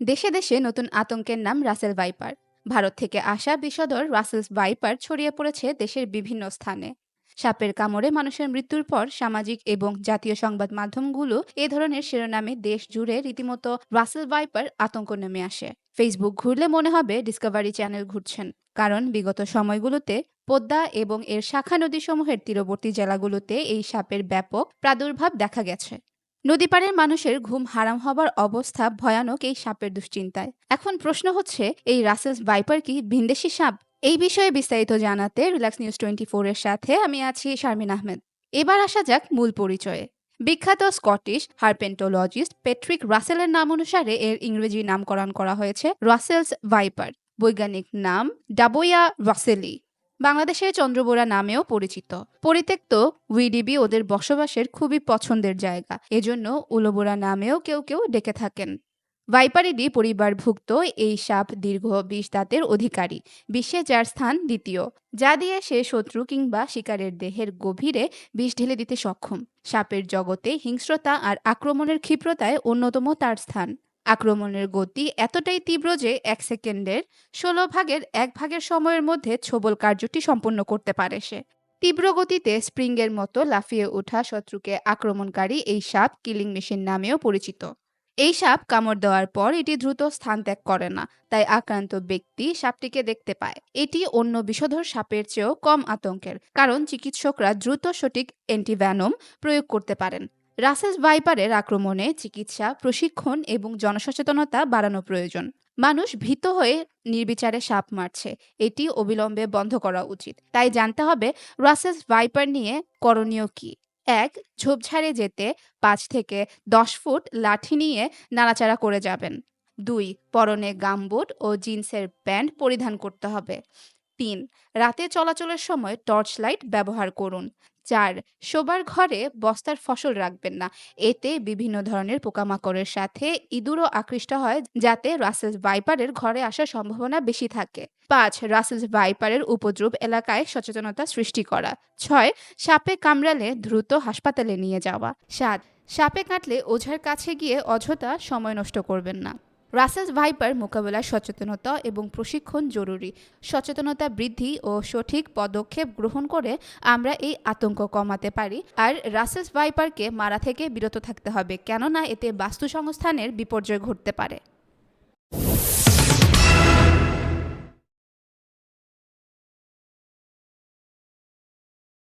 দেশে দেশে নতুন আতঙ্কের নাম রাসেল ভাইপার। ভারত থেকে আসা বিষধর রাসেলস ভাইপার ছড়িয়ে পড়েছে দেশের বিভিন্ন স্থানে। সাপের কামড়ে মানুষের মৃত্যুর পর সামাজিক এবং জাতীয় সংবাদ মাধ্যমগুলো এ ধরনের শিরোনামে দেশ জুড়ে রীতিমতো রাসেল ভাইপার আতঙ্ক নেমে আসে। ফেসবুক ঘুরলে মনে হবে ডিসকভারি চ্যানেল ঘুরছেন, কারণ বিগত সময়গুলোতে পদ্মা এবং এর শাখা নদীসমূহের তীরবর্তী জেলাগুলোতে এই সাপের ব্যাপক প্রাদুর্ভাব দেখা গেছে। নদীপাড়ের মানুষের ঘুম হারাম হবার অবস্থা ভয়ানক এই সাপের দুশ্চিন্তায়। এখন প্রশ্ন হচ্ছে, এই রাসেলস ভাইপার কি ভিনদেশি সাপ? এই বিষয়ে বিস্তারিত জানাতে রিল্যাক্স নিউজ টোয়েন্টি এর সাথে আমি আছি শারমিন আহমেদ। এবার আসা যাক মূল পরিচয়ে। বিখ্যাত স্কটিশ হারপেন্টোলজিস্ট পেট্রিক রাসেলের নাম অনুসারে এর ইংরেজি নামকরণ করা হয়েছে রাসেলস ভাইপার। বৈজ্ঞানিক নাম ডাবোয়া রাসেলি। বাংলাদেশে চন্দ্রবোরা নামেও পরিচিত। পরিত্যক্ত উইডিবি ওদের বসবাসের খুবই পছন্দের জায়গা। এজন্য উলোবোরা নামেও কেউ কেউ ডেকে থাকেন। ভাইপারিডি পরিবারভুক্ত এই সাপ দীর্ঘ বিশ দাঁতের অধিকারী, বিশ্বে যার স্থান দ্বিতীয়, যা দিয়ে সে শত্রু কিংবা শিকারের দেহের গভীরে বিষ ঢেলে দিতে সক্ষম। সাপের জগতে হিংস্রতা আর আক্রমণের ক্ষিপ্রতায় অন্যতম তার স্থান। আক্রমণের গতি এতটাই তীব্র যে এক সেকেন্ডের ষোলো ভাগের এক ভাগের সময়ের মধ্যে ছোবল কার্যটি সম্পন্ন করতে পারে সে। তীব্র গতিতে স্প্রিংয়ের মতো লাফিয়ে ওঠা শত্রুকে আক্রমণকারী এই সাপ কিলিং মেশিন নামেও পরিচিত। এই সাপ কামড় দেওয়ার পর এটি দ্রুত স্থান ত্যাগ করে না, তাই আক্রান্ত ব্যক্তি সাপটিকে দেখতে পায়। এটি অন্য বিষধর সাপের চেয়েও কম আতঙ্কের, কারণ চিকিৎসকরা দ্রুত সঠিক অ্যান্টিভ্যানম প্রয়োগ করতে পারেন। রাসেলস ভাইপারের আক্রমণে চিকিৎসা, প্রশিক্ষণ এবং জনসচেতনতা বাড়ানো প্রয়োজন। মানুষ ভীত হয়ে নির্বিচারে সাপ মারছে। এটি অবিলম্বে বন্ধ করা উচিত। তাই জানতে হবে রাসেস ভাইপার নিয়ে করণীয় কি? এক, ঝোপঝাড়ে যেতে পাঁচ থেকে দশ ফুট লাঠি নিয়ে নাড়াচাড়া করে যাবেন। দুই, পরনে গামবুট ও জিন্সের প্যান্ট পরিধান করতে হবে। তিন, রাতে চলাচলের সময় টর্চ লাইট ব্যবহার করুন। চার, শোবার ঘরে বস্তার ফসল রাখবেন না। এতে বিভিন্ন ধরনের পোকামাকড়ের সাথে ইঁদুরও আকৃষ্ট হয়, যাতে রাসেলস ভাইপারের ঘরে আসার সম্ভাবনা বেশি থাকে। পাঁচ রাসেলস ভাইপারের উপদ্রব এলাকায় সচেতনতা সৃষ্টি করা। ছয়, সাপে কামড়ালে দ্রুত হাসপাতালে নিয়ে যাওয়া। সাত, সাপে কাটলে ওঝার কাছে গিয়ে অযথা সময় নষ্ট করবেন না। রাসেলস ভাইপার মোকাবেলায় সচেতনতা এবং প্রশিক্ষণ জরুরি। সচেতনতা বৃদ্ধি ও সঠিক পদক্ষেপ গ্রহণ করে আমরা এই আতঙ্ক কমাতে পারি। আর রাসেলস ভাইপারকে মারা থেকে বিরত থাকতে হবে, কেননা এতে বাস্তু সংস্থানের বিপর্যয় ঘটতে পারে।